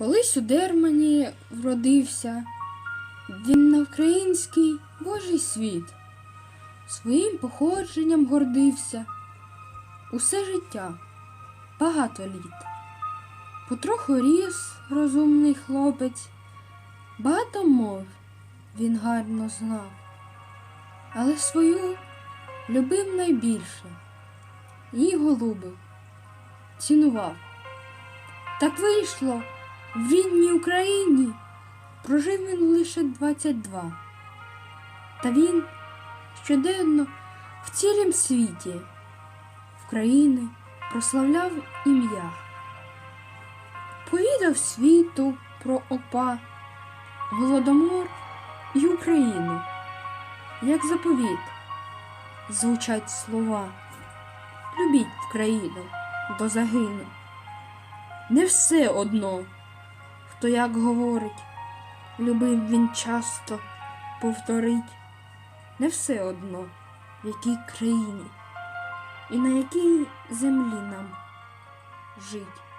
Колись у Дермані вродився, він на український Божий світ, своїм походженням гордився. Усе життя, багато літ. Потроху ріс розумний хлопець, багато мов він гарно знав, але свою любив найбільше, її голубив, цінував. Так вийшло, в рідній Україні прожив він лише 22. Та він щоденно в цілім світі України прославляв ім'я. Повідав світу про опа, голодомор і Україну. Як заповіт звучать слова. Любіть країну до загину. Не все одно, хто як говорить, любив він часто повторить. Не все одно, в якій країні і на якій землі нам жить.